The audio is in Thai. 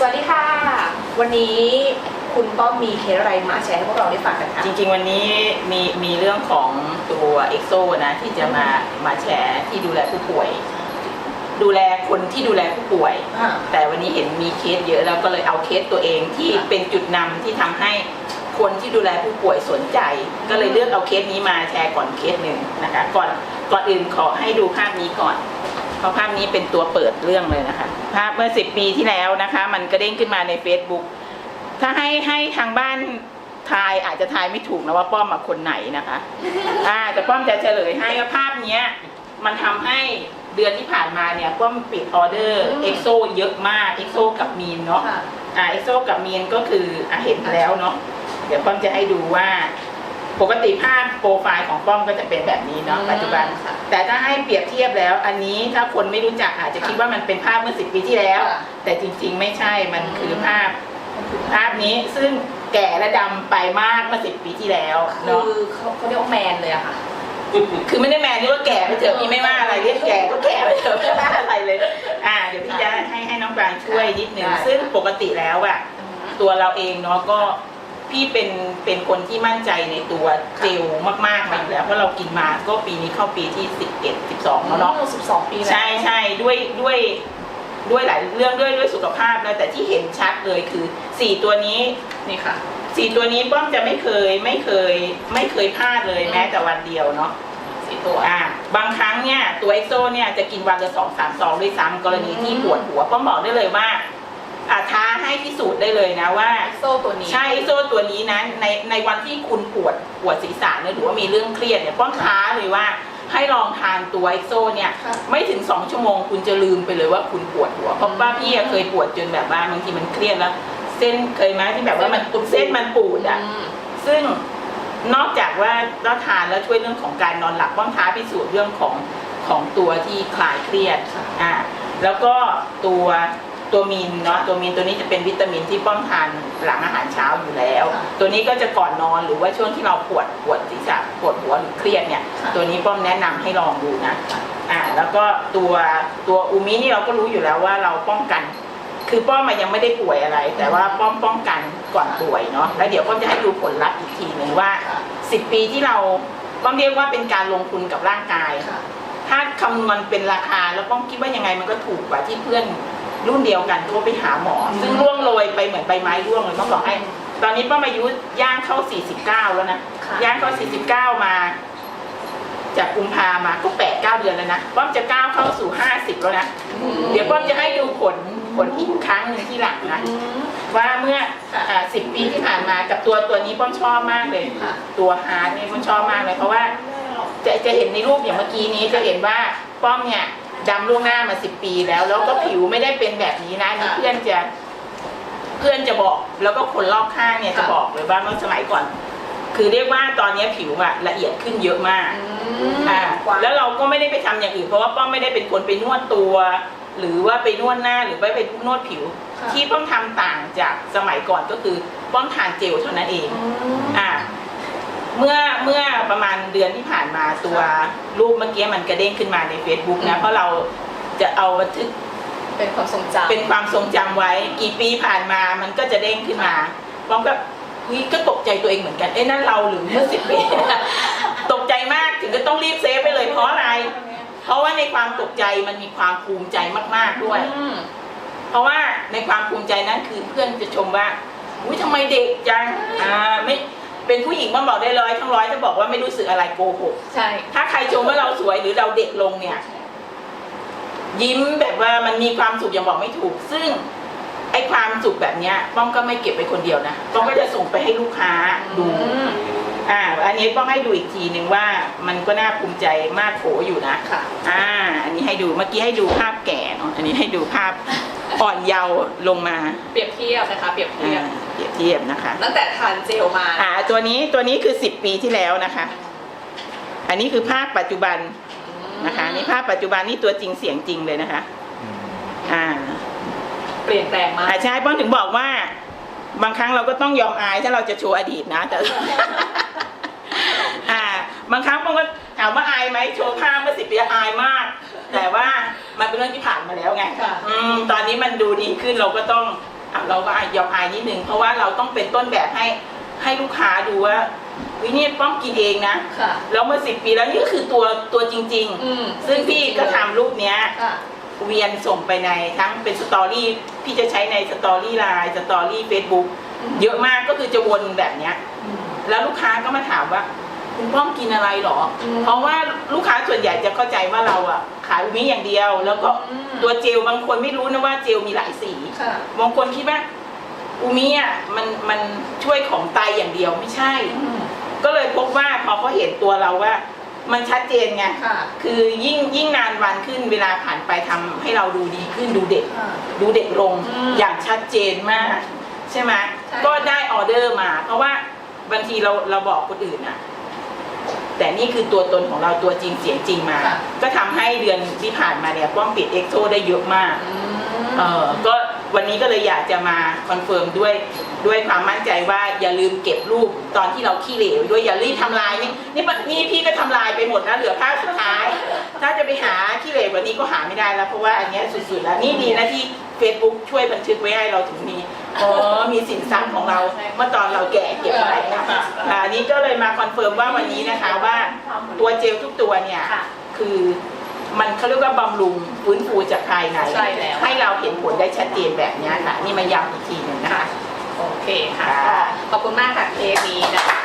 สวัสดีค่ะ วันนี้คุณป้อมมีเคสอะไรมาแชร์ให้พวกเราได้ฟังกันคะ จริงๆวันนี้มีมีเรื่องของตัวเอ็กโซนะที่จะมามาแชร์ที่ดูแลผู้ป่วย ดูแลคนที่ดูแลผู้ป่วย อ่าแต่วันนี้เห็นมีเคสเยอะแล้วก็เลยเอาเคสตัวเองที่ค่ะเป็นจุดนำที่ทำให้คนที่ดูแลผู้ป่วยสนใจ ก็เลยเลือกเอาเคสนี้มาแชร์ก่อนเคสหนึ่งนะคะ ก่อนก่อนอื่นขอให้ดูภาพนี้ก่อนเพราะภาพนี้เป็นตัวเปิดเรื่องเลยนะคะ ภาพเมื่อ10ปีที่แล้วนะคะ มันกระเด้งขึ้นมาใน Facebook ถ้าให้ให้ทางบ้านทายอาจจะทายไม่ถูกนะว่าป้อมมาคนไหนนะคะอ่าแต่ป้อมจะเฉลยให้ว่าภาพเนี้ย มันทำให้เดือนที่ผ่านมาเนี่ยป้อมปิดออเดอร์อืมเอ็กโซเยอะมากเอ็กโซกับมีนเนาะค่ะอ่าเอ็กโซกับมีนก็คืออะเห็นแล้วเนาะเดี๋ยวป้อมจะให้ดูว่า ปกติภาพโปรไฟล์ของป้อมก็จะเป็นแบบนี้เนาะอืมปัจจุบัน ค่ะแต่ถ้าให้เปรียบเทียบแล้ว อันนี้ถ้าคนไม่รู้จักอาจจะคิดว่ามันเป็นภาพเมื่อสิปีที่แล้ว ค่ะ แต่จริงๆไม่ใช่มันคือมภาพภาพนี้ซึ่งแก่และดำไปมากเมื่อสิปีที่แล้วคืเนาะอเขาเขาเรียกว่าแมนเลยอะค่ะ คือไม่ได้แมนนี่ว่าแก่ไปเถอะพี่ไม่ว่าอะไรเรียกแก่ก็แก่ไปเถอะไม่ว่าอะไรเลย อ่า เดี๋ยวพี่จะให้ให้น้องกวางช่วยนิดนึงได้ ซึ่งปกติแล้วอะตัวเราเองเนาะก็ พี่เป็นเป็นคนที่มั่นใจในตัวเจลมากๆมาอยู่แล้วเพราะเรากินมาก็ปีนี้เข้าปีที่สิบเอ็ดสิบสองแล้วเนาะสิบสองปีแล้ว ใช่ใช่ด้วยด้วยด้วยหลายเรื่องด้วยด้วยสุขภาพแล้วแต่ที่เห็นชัดเลยคือสี่ตัวนี้นี่ค่ะสี่ตัวนี้ป้อมจะไม่เคยไม่เคยไม่เคยพลาดเลยอืมแม้แต่วันเดียวเนาะ สี่ตัว อ่าบางครั้งเนี่ยตัวเอ็กโซเนี่ยจะกินวันละสองสามซองด้วยซ้ำกรณีที่อืมปวดหัวป้อมบอกได้เลยว่าอ่า ท้าให้พิสูจน์ได้เลยนะว่า โซ่ตัวนี้ใช่เอ็กโซตัวนี้นั้นในในวันที่คุณปวดปวดศีรษะเนี่ยหรือว่ามีเรื่องเครียดเนี่ยป้อมท้าเลยว่าให้ลองทานตัวเอ็กโซเนี่ยค่ะ ไม่ถึงสองชั่วโมงคุณจะลืมไปเลยว่าคุณปวดหัวเพราะว่าพี่อะเคยปวดจนแบบว่าบางทีมันเครียดแล้ว เส้นเคยไหมที่แบบว่ามันเส้นมันปูดอะมซึ่งนอกจากว่าเราทานแล้วช่วยเรื่องของการนอนหลับป้องท้าพิสูจน์เรื่องของของตัวที่คลายเครียดค่ะ อ่าแล้วก็ตัว ตัวมีนเนาะตัวมีนตัวนี้จะเป็นวิตามินที่ป้องทานหลังอาหารเช้าอยู่แล้วค่ะตัวนี้ก็จะก่อนนอนหรือว่าช่วงที่เราปวดปวดศีรษะปวดหัวหรือเครียดเนี่ยค่ะตัวนี้ป้อมแนะนำให้ลองดูนะอ่าแล้วก็ตัวตัวอูมินี่เราก็รู้อยู่แล้วว่าเราป้องกัน คือป้อมมันยังไม่ได้ป่วยอะไร แต่ว่าป้อมป้องกันก่อนป่วยเนาะแล้วเดี๋ยวป้อมจะให้ดูผลลัพธ์อีกทีหนึ่งว่าค่ะสิบปีที่เราป้อมเรียกว่าเป็นการลงทุนกับร่างกายค่ะถ้าคำนวณเป็นราคาแล้วป้อมคิดว่ายังไงมันก็ถูกกว่าที่เพื่อน รุ่นเดียวกันทั่วไปหาหมออืมซึ่งร่วงโรยไปเหมือนใบไม้ร่วงเลยต้องบอกให้ ตอนนี้ป้อมอายุย่างเข้า 49 แล้วนะค่ะย่างเข้า 49 มา จากกุมภามาก็แปดเก้าเดือนแล้วนะป้อมจะก้าวเข้าสู่ 50 แล้วนะอืมเดี๋ยวป้อมจะให้ดูผลผลอีกครั้งหนึ่งที่หลังนะอืมว่าเมื่อค่ะสิบปีที่ผ่านมากับตัวตัวนี้ป้อมชอบมากเลยค่ะตัวฮาร์ดนี่ป้อมชอบมากเลยเพราะว่าจะจะเห็นในรูปอย่างเมื่อกี้นี้จะเห็นว่าป้อมเนี่ย ดำล่วงหน้ามาสิบปีแล้ว แล้วก็ผิวไม่ได้เป็นแบบนี้นะนี่ค่ะเพื่อนจะ เพื่อนจะบอก แล้วก็คนรอบข้างเนี่ยจะค่ะบอกเลยว่าเมื่อสมัยก่อน คือเรียกว่าตอนนี้ผิวอะละเอียดขึ้นเยอะมาก อ่าแล้วเราก็ไม่ได้ไปทำอย่างอื่นเพราะว่าป้อมไม่ได้เป็นคนไปนวดตัว หรือว่าไปนวดหน้าหรือว่าไปนวดผิว ค่ะ ที่ป้อมทำต่างจากสมัยก่อนก็คือป้อมทานเจลเท่านั้นเอง อ่า เมื่อเมื่อประมาณเดือนที่ผ่านมาตัวรูปเมื่อกี้มันกระเด้งขึ้นมาใน Facebook นะอืมเพราะเราจะเอาบันทึกเป็นความทรงจำเป็นความทรงจำไว้ กี่ปีผ่านมามันก็จะเด้งขึ้นมาป้อมก็เฮ้ยก็ตกใจตัวเองเหมือนกันเอ้นั่นเราหรือเมื่อสิบปี ตกใจมากถึงก็ต้องรีบเซฟไปเลยเพราะอะไร เพราะว่าในความตกใจมันมีความภูมิใจมากๆด้วย อืมเพราะว่าในความภูมิใจนั้นคือเพื่อนจะชมว่าอุ้ยทำไมเด็กจังอ่าไม่ เป็นผู้หญิงมาบอกได้ร้อยทั้งร้อยจะบอกว่าไม่รู้สึกอะไรโกหกใช่ ถ้าใครชมว่าเราสวยหรือเราเด็กลงเนี่ย ยิ้มแบบว่ามันมีความสุขอย่างบอกไม่ถูก ซึ่งไอ้ความสุขแบบเนี้ยป้อมก็ไม่เก็บไปคนเดียวนะป้อมก็จะส่งไปให้ลูกค้าดู อืมอ่า อันนี้ป้อมให้ดูอีกทีหนึ่งว่ามันก็น่าภูมิใจมากโขอยู่นะ ค่ะ อ่า อันนี้ให้ดู เมื่อกี้ให้ดูภาพแก่เนาะอันนี้ให้ดูภาพอ่อนเยาว์ลงมา เปรียบเทียบนะคะ เปรียบเทียอ่าบ เปรียบเทียบนะคะตั้งแต่ทานเจลมา อ่าตัวนี้ตัวนี้คือสิบปีที่แล้วนะคะ อันนี้คือภาพปัจจุบันนะคะนี่ภาพปัจจุบันนี่ตัวจริงเสียงจริงเลยนะคะ อ่า เปลี่ยนแปลงมากอ่าใช่ป้องถึงบอกว่า บางครั้งเราก็ต้องยอมอายถ้าเราจะโชว์อดีตนะแต่ อ่า บางครั้งป้องก็ถามว่าอายไหมโชว์ภาพเมื่อสิบปีอายมาก แต่ว่ามันเป็นเรื่องที่ผ่านมาแล้วไงค่ะอืมตอนนี้มันดูดีขึ้นเราก็ต้อง เราก็ยอมอายนิดนึงเพราะว่าเราต้องเป็นต้นแบบให้ให้ลูกค้าดูว่าวินี่ป้อมกินเองนะค่ะ แล้วเมื่อสิบปีแล้วนี่ก็คือตัวตัวจริง อืมๆ ซึ่งพี่ก็ทำรูปเนี้ย ค่ะ เวียนส่งไปในทั้งเป็นสตอรี่พี่จะใช้ในสตอรี่ไลน์สตอรี่เฟซบุ๊กอืม เยอะมากก็คือจะวนแบบเนี้ย แล้วลูกค้าก็มาถามว่า คุณป้อมกินอะไรหรออมเพราะว่าลูกค้าส่วนใหญ่จะเข้าใจว่าเราอะ ขายอูมิอย่างเดียว แล้วก็อืมตัวเจลบางคนไม่รู้นะว่าเจลมีหลายสีค่ะบางคนคิดว่าอูมิอะมันมันช่วยของไตอย่างเดียวไม่ใช่อืมก็เลยพบว่าพอเขาเห็นตัวเราว่า มันชัดเจนไงค่ะคือยิ่งยิ่งนานวันขึ้นเวลาผ่านไปทำให้เราดูดีขึ้นดูเด็กค่ะดูเด็กลงอืมอย่างชัดเจนมาก ใช่ไหมใช่ก็ได้ออเดอร์มา เพราะว่าบางทีเราเราบอกคนอื่นอะ แต่นี่คือตัวตนของเราตัวจริงเสียงจริงมา ค่ะ ก็ทำให้เดือนที่ผ่านมาเนี่ยป้อมปิดเอ็กโซได้เยอะมากอืมเออก็วันนี้ก็เลยอยากจะมาคอนเฟิร์มด้วยด้วยความมั่นใจว่าอย่าลืมเก็บรูปตอนที่เราขี้เหร่ด้วยอย่ารีบทำลายนี่นี่ปะนี่พี่ก็ทำลายไปหมดนะเหลือภาพสุดท้าย ถ้าจะไปหาขี้เหร่กว่านี้ก็หาไม่ได้แล้วเพราะว่าอันเนี้ยสุดๆแล้วนี่ดีนะที่ Facebook ช่วยบันทึกไว้ให้เราถึงมีอ๋อมีสินทรัพย์ของเราเมื่อตอนเราแก่เก็บไว้นะอ่าอันนี้ก็เลยมาคอนเฟิร์มว่าวันนี้นะคะว่าตัวเจลทุกตัวเนี่ยค่ะ คือมันเขาเรียกว่าบำรุงฟื้นฟูจากภายในใช่แล้ว ให้เราเห็นผลได้ชัดเจนแบบเนี้ยค่ะ นี่มาย้ำอีกทีหนึ่งนะคะ โอเคค่ะค่ะก็ขอบคุณมากค่ะเทปนี้นะคะ